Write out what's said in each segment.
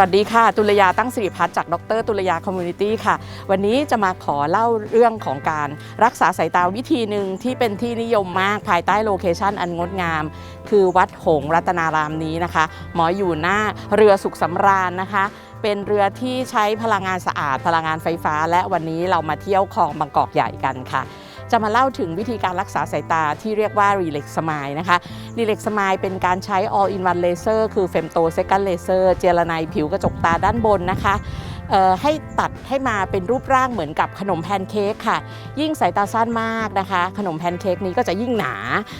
สวัสดีค่ะ ตุลยาตั้งสิริพัฒน์จากดร ตุลยาคอมมูนิตี้ค่ะ วันนี้จะมาขอเล่าเรื่องของการรักษาสายตาวิธีหนึ่งที่เป็นที่นิยมมากภายใต้โลเคชันอันงดงาม คือวัดหงรัตนารามนี้นะคะ หมออยู่หน้าเรือสุขสำราญนะคะเป็นเรือที่ใช้พลังงานสะอาด พลังงานไฟฟ้า และวันนี้เรามาเที่ยวคลองบางกอกใหญ่กันค่ะ จะมาเล่าถึงวิธีการรักษาสายตาที่เรียกว่า Relax Smile นะคะ Relax Smile เป็นการใช้ All in One Laser คือ Femto Second Laser เจลไนผิวกระจกตาด้านบนนะคะ ให้ตัดให้มาเป็นรูปร่างเหมือนกับขนมแพนเค้กค่ะ ยิ่งสายตาสั้นมากนะคะ ขนมแพนเค้กนี้ก็จะยิ่งหนา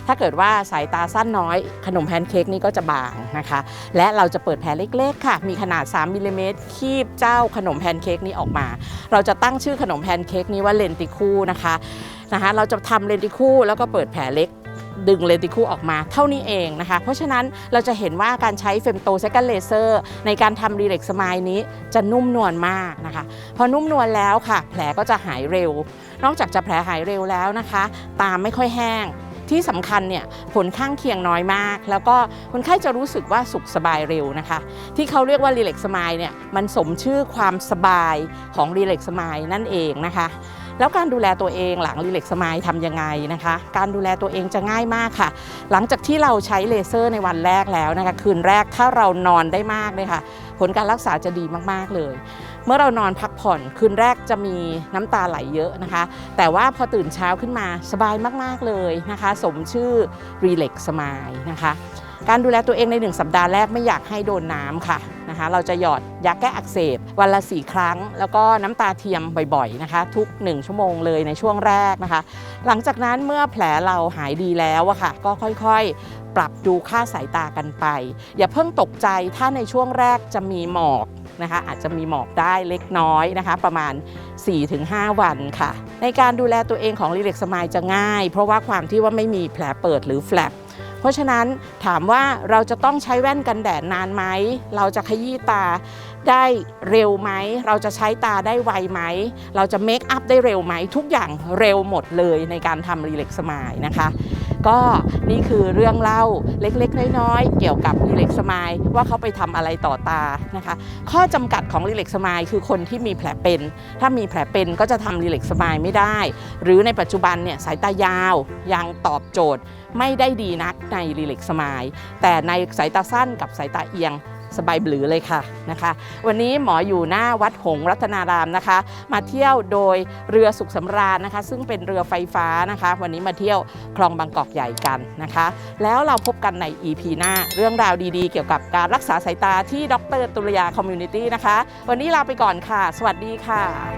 ถ้าเกิดว่าสายตาสั้นน้อย ขนมแพนเค้กนี้ก็จะบางนะคะ และเราจะเปิดแผลเล็กๆค่ะ มีขนาด 3มิลลิเมตรคีบเจ้าขนมแพนเค้กนี้ออกมา เราจะตั้งชื่อขนมแพนเค้กนี้ว่าเลนติคูนะคะนะคะ เราจะทำเลนติคูแล้วก็เปิดแผลเล็ก ดึงเลนติคูออกมาเท่านี้เองนะคะ เพราะฉะนั้นเราจะเห็นว่าการใช้เฟมโตเซกันเลเซอร์ในการทำรีเล็กสมายนี้จะนุ่มนวลมากนะคะ พอนุ่มนวลแล้วค่ะ แผลก็จะหายเร็ว นอกจากจะแผลหายเร็วแล้วนะคะ ตาไม่ค่อยแห้งที่สำคัญเนี่ยผลข้างเคียงน้อยมาก แล้วก็คนไข้จะรู้สึกว่าสุขสบายเร็วนะคะ ที่เขาเรียกว่ารีเล็กสมายเนี่ยมันสมชื่อความสบายของรีเล็กสมายนั่นเองนะคะ แล้วการดูแลตัวเองหลังรีเล็กสมายทำยังไงนะคะ การดูแลตัวเองจะง่ายมากค่ะ หลังจากที่เราใช้เลเซอร์ในวันแรกแล้วนะคะ คืนแรกถ้าเรานอนได้มากเลยค่ะ ผลการรักษาจะดีมาก ๆ เลย เมื่อเรานอนพักผ่อนคืนแรกจะมีน้ำตาไหลเยอะนะคะ แต่ว่าพอตื่นเช้าขึ้นมาสบายมาก ๆ เลยนะคะ สมชื่อ Relax Smile นะคะการดูแลตัวเองใน 1 สัปดาห์แรกไม่อยากให้โดนน้ำค่ะนะคะ เราจะหยอดยาแก้อักเสบ วันละ4ครั้ง แล้วก็น้ำตาเทียมบ่อยๆนะคะ ทุก 1 ชั่วโมงเลยในช่วงแรกนะคะ หลังจากนั้นเมื่อแผลเราหายดีแล้วอะค่ะ ก็ค่อยๆ ปรับดูค่าสายตากันไป อย่าเพิ่งตกใจถ้าในช่วงแรกจะมีหมอก นะคะ อาจจะมีหมอกได้เล็กน้อยนะคะ ประมาณ 4-5 วันค่ะ ในการดูแลตัวเองของรีเล็กสมายจะง่าย เพราะว่าความที่ว่าไม่มีแผลเปิดหรือแฟลปเพราะฉะนั้นถามว่าเราจะต้องใช้แว่นกันแดดนานไหม เราจะขยี้ตาได้เร็วไหม เราจะใช้ตาได้ไวไหม เราจะเมคอัพได้เร็วไหม ทุกอย่างเร็วหมดเลยในการทำรีเล็กสมายนะคะ ก็นี่คือเรื่องเล่าเล็กๆน้อยๆเกี่ยวกับรีเล็กสมายว่าเขาไปทำอะไรต่อตานะคะ ข้อจำกัดของรีเล็กสมายคือคนที่มีแผลเป็น ถ้ามีแผลเป็นก็จะทำรีเล็กสมายไม่ได้ หรือในปัจจุบันเนี่ยสายตายาวยังตอบโจทย์ไม่ได้ดีนักในรีเล็กสมายแต่ในสายตาสั้นกับสายตาเอียง สบายบลือเลยค่ะนะคะ วันนี้หมออยู่หน้าวัดหงรัตนารามนะคะ มาเที่ยวโดยเรือสุขสำราญนะคะ ซึ่งเป็นเรือไฟฟ้านะคะ วันนี้มาเที่ยวคลองบางกอกใหญ่กันนะคะ แล้วเราพบกันใน EP หน้าเรื่องราวดีๆ เกี่ยวกับการรักษาสายตาที่ดรตุลยาคอมมูนิตี้นะคะ วันนี้ลาไปก่อนค่ะ สวัสดีค่ะ